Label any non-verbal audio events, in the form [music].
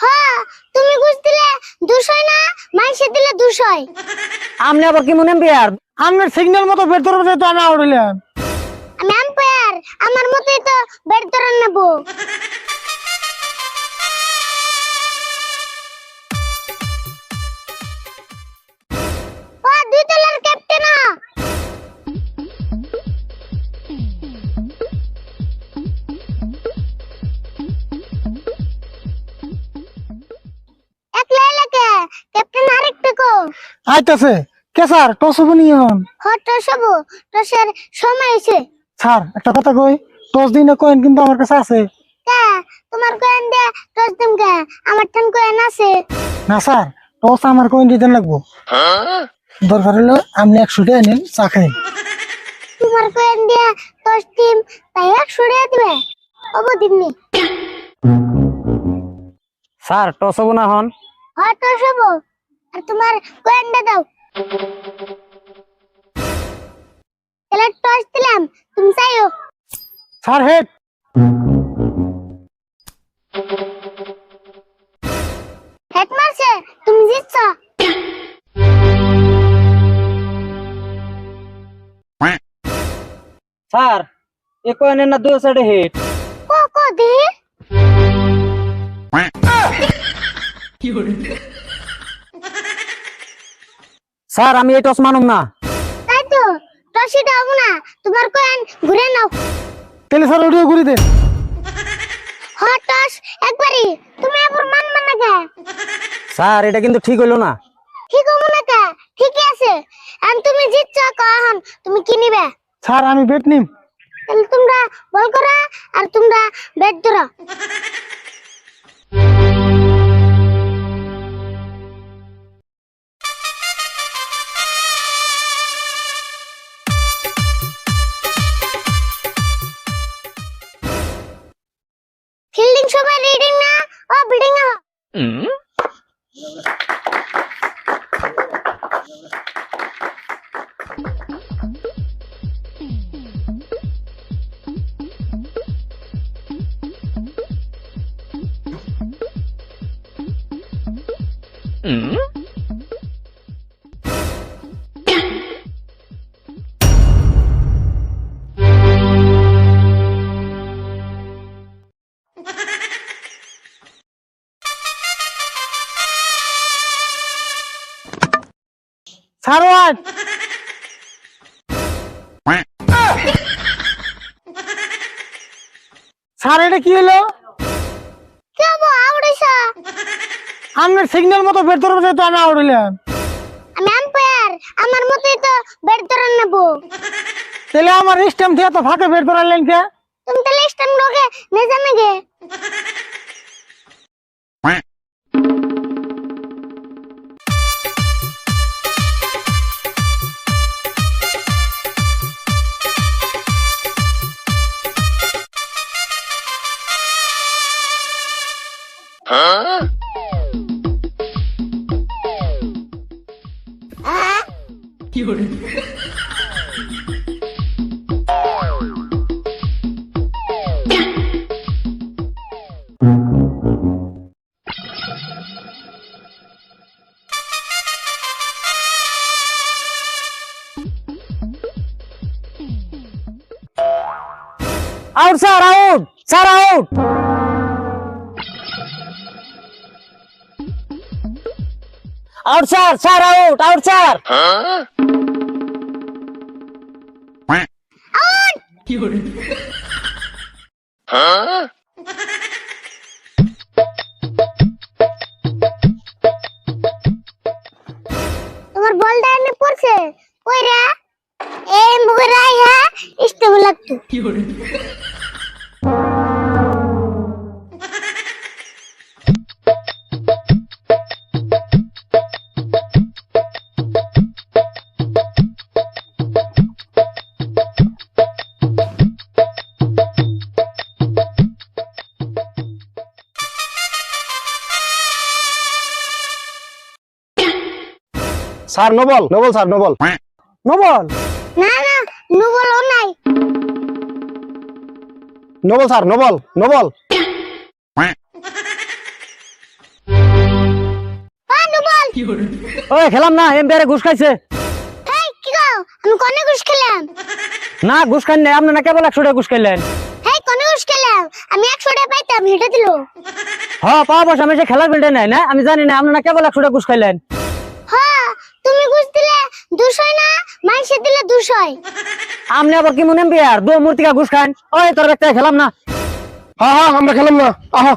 হ্যাঁ তুমি ঘুষ দিলে দুশয় না মাইসে দিলে দুশয় আমনে আবার কি মনে বিয়ার? আপনার সিগন্যাল মতো বের আমি আউট হইলাম আমি আম্পায়ার আমার মতোই তো বেড ধরে নেব। আইতাছে। কে স্যার? টস হব নি এখন। হট সবু টসের সময় হয়েছে। স্যার একটা কথা কই টস দিন কয়েন কিন্তু আমার কাছে আছে। কে? তোমার কয়েন দে টস দিম কে? আমার ঠান কয়েন আছে। না স্যার টস আমার কয়েন দিতে লাগবো। দরকার হলো আপনি একশো টাকা নিন চা খাই। তোমার কয়েন দিয়ে টস দিম তাই একশো টাকা দিবে? অবো দিমনি স্যার টস হব না হন হট সবু আর তোমার কয়েন দে দাও তাহলে টস দিলাম তুমি চাইও স্যার হেড হেড মারছে তুমি জিতছ স্যার এ কয়েনের না দুই সাইডে হিট কো কো দি স্যার আমি এই টস মানুম না। তাই তো টসই দাও না। তোমার কয়েন ঘুরে নাও। তাহলে স্যার ওটিও ঘুরি দেন। হট টস একবারই। তুমি আবার মানবা না কে? স্যার এটা কিন্তু ঠিক হইল না। ঠিক হব না কে? ঠিকই আছে। আর তুমি জিতছ কখন তুমি কি নিবে? স্যার আমি বেট নিম। তাহলে তোমরা বল করা আর তোমরা ব্যাট ধরো। স্যার ওয়াট স্যার এটা কি হলো? আপনার সিগন্যাল মতো বের ধরবে যেহেতু আমি আউট হইলাম আমি আম্পায়ার আমার মতোই তো ব্যাট ধরে নেব। তাহলে আমার স্টেম থেকে তো ফাঁকে বের ধরালেন কে? তুমি তাহলে স্ট্যান্ড লোকে নে জানে গে out sir out sir out. Out sir sir out out sir. তোমার বলটা এনে পড়ছে। কইরা এ এই মুখে রাই হ্যাঁ? কি লাগতো [laughs] sir noble. Noble sir noble. Noble? না না নু বলো নাই। No ball sir no ball no ball. ওই খেলাম না এমপিআরে ঘুষ খাইছে। হেই কি গো আমি কনে ঘুষ খেলাম? না ঘুষ খান নাই আপনি না কেবল একশো টাকা ঘুষ খাইলেন? হেই কনে ঘুষ খেলাম? আমি একশো টাকা পাইতাম হেঁটে দিল। হ্যাঁ পাওয়া বসে আমি সে খেলার ফিল্ডে নাই না? আমি জানি না আপনি না কেবল একশো টাকা ঘুষ খাইলেন? দুশোয় না? মাইসে দিলে দুশোয় আমনে আবার কি মনে বিয়ার? দু মূর্তিকা ঘুষ খান ওই তোর ব্যক্তি খেলাম না। হ্যাঁ হ্যাঁ আমরা খেলাম না। আহ।